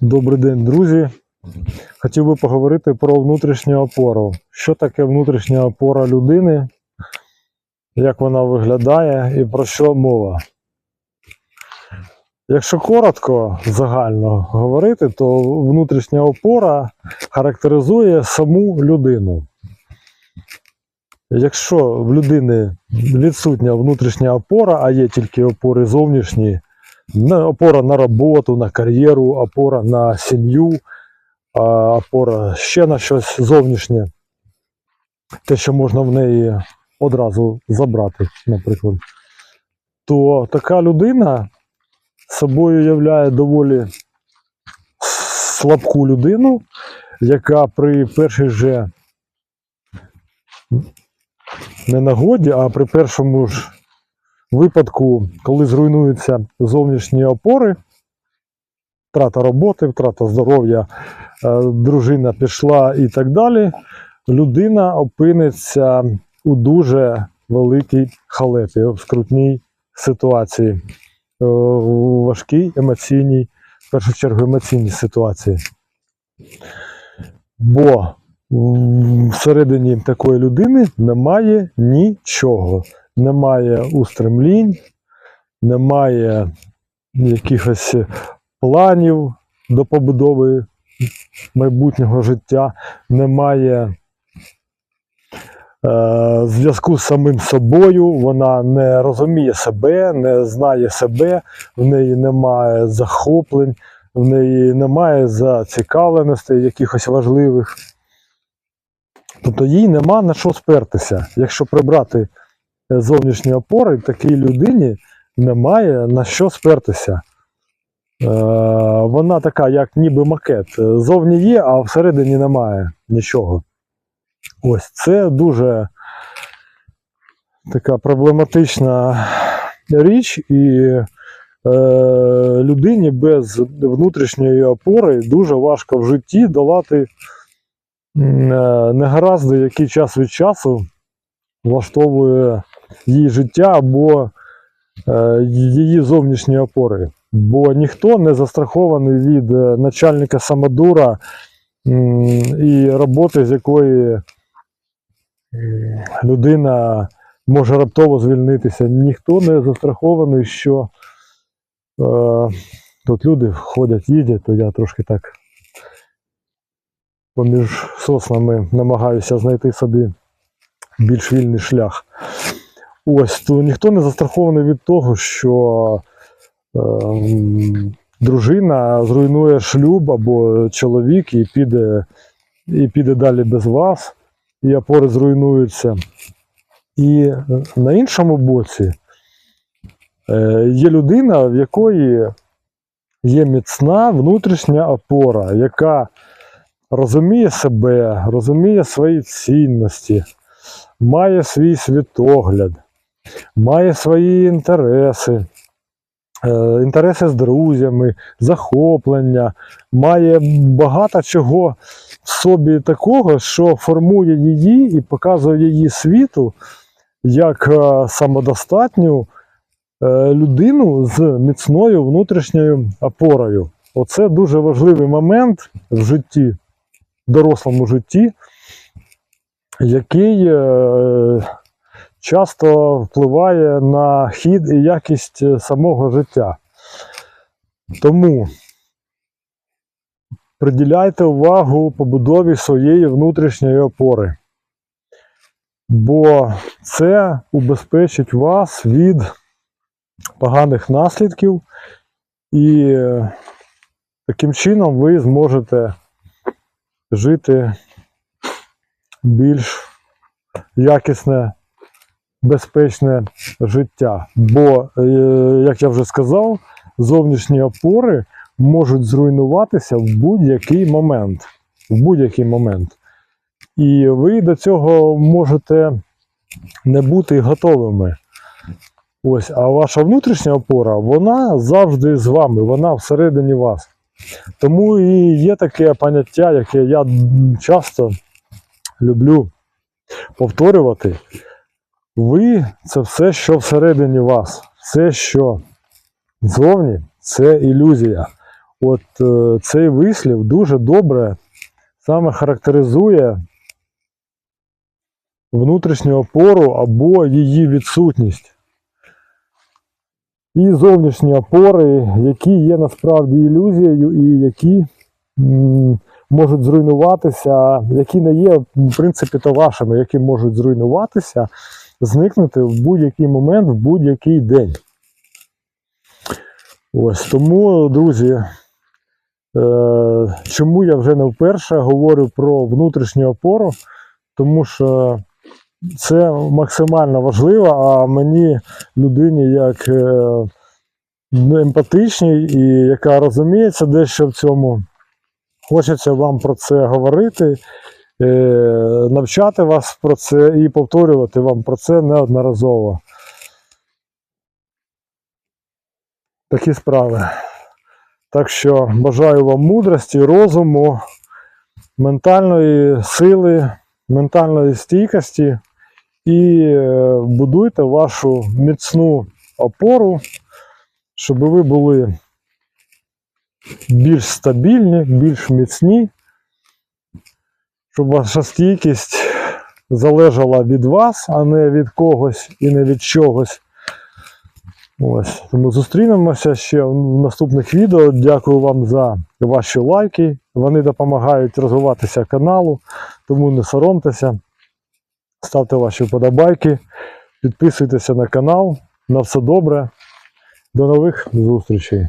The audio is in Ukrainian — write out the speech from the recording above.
Добрий день, друзі. Хотів би поговорити про внутрішню опору. Що таке внутрішня опора людини, як вона виглядає і про що мова. Якщо коротко, загально говорити, то внутрішня опора характеризує саму людину. Якщо в людини відсутня внутрішня опора, а є тільки опори зовнішні, опора на роботу, на кар'єру, опора на сім'ю, опора ще на щось зовнішнє, те, що можна в неї одразу забрати, наприклад, то така людина собою являє доволі слабку людину, яка при першій же не нагоді, а при першому ж випадку, коли зруйнуються зовнішні опори, втрата роботи, втрата здоров'я, е, дружина пішла і так далі, людина опиниться у дуже великій халепі, в скрутній ситуації, е, у важкій емоційній, в першу чергу емоційній ситуації. Бо всередині такої людини немає нічого немає устремлінь, немає якихось планів до побудови майбутнього життя, немає е, зв'язку з самим собою, вона не розуміє себе, не знає себе, в неї немає захоплень, в неї немає зацікавленостей якихось важливих. Тобто їй нема на що спертися. Якщо прибрати зовнішні опори, такій людині немає на що спертися. Е, вона така, як ніби макет. Зовні є, а всередині немає нічого. Ось це дуже така проблематична річ, і е, людині без внутрішньої опори дуже важко в житті долати е, негаразди, які час від часу влаштовує її життя або е, її зовнішні опори. Бо ніхто не застрахований від е, начальника самодура і роботи, з якої людина може раптово звільнитися. Ніхто не застрахований, що е, тут люди ходять, їдять, то я трошки так поміж соснами намагаюся знайти собі більш вільний шлях. Ось, то ніхто не застрахований від того, що е, дружина зруйнує шлюб або чоловік і піде, і піде далі без вас, і опори зруйнуються. І на іншому боці е, є людина, в якої є міцна внутрішня опора, яка розуміє себе, розуміє свої цінності, має свій світогляд, має свої інтереси, е, інтереси з друзями, захоплення, має багато чого в собі такого, що формує її і показує її світу як е, самодостатню е, людину з міцною внутрішньою опорою. Оце дуже важливий момент в житті, в дорослому житті, який часто впливає на хід і якість е, самого життя. Тому приділяйте увагу побудові своєї внутрішньої опори, бо це убезпечить вас від поганих наслідків, і е, таким чином ви зможете жити більш якісне, безпечне життя. Бо, е, як я вже сказав, зовнішні опори можуть зруйнуватися в будь-який момент. В будь-який момент. І ви до цього можете не бути готовими. Ось, а ваша внутрішня опора, вона завжди з вами, вона всередині вас. Тому і є таке поняття, яке я часто люблю повторювати. Ви це все, що всередині вас. Все, що зовні, це ілюзія. от е, цей вислів дуже добре саме характеризує внутрішню опору або її відсутність. І зовнішні опори, які є насправді ілюзією, і які м, можуть зруйнуватися, які не є, в принципі, то вашими, які можуть зруйнуватися, зникнути в будь-який момент, в будь-який день. Ось тому, друзі, е, чому я вже не вперше говорю про внутрішню опору, тому що це максимально важливо, а мені, людині, як е, емпатичній і яка розуміється дещо в цьому, хочеться вам про це говорити, навчати вас про це і повторювати вам про це неодноразово. Такі справи. Так що бажаю вам мудрості, розуму, ментальної сили, ментальної стійкості і е, будуйте вашу міцну опору, щоб ви були більш стабільні, більш міцні, щоб ваша стійкість залежала від вас, а не від когось і не від чогось. Ось. Тому зустрінемося ще в наступних відео. Дякую вам за ваші лайки. Вони допомагають розвиватися каналу, тому не соромтеся. Ставте ваші вподобайки, підписуйтеся на канал. На все добре. До нових зустрічей.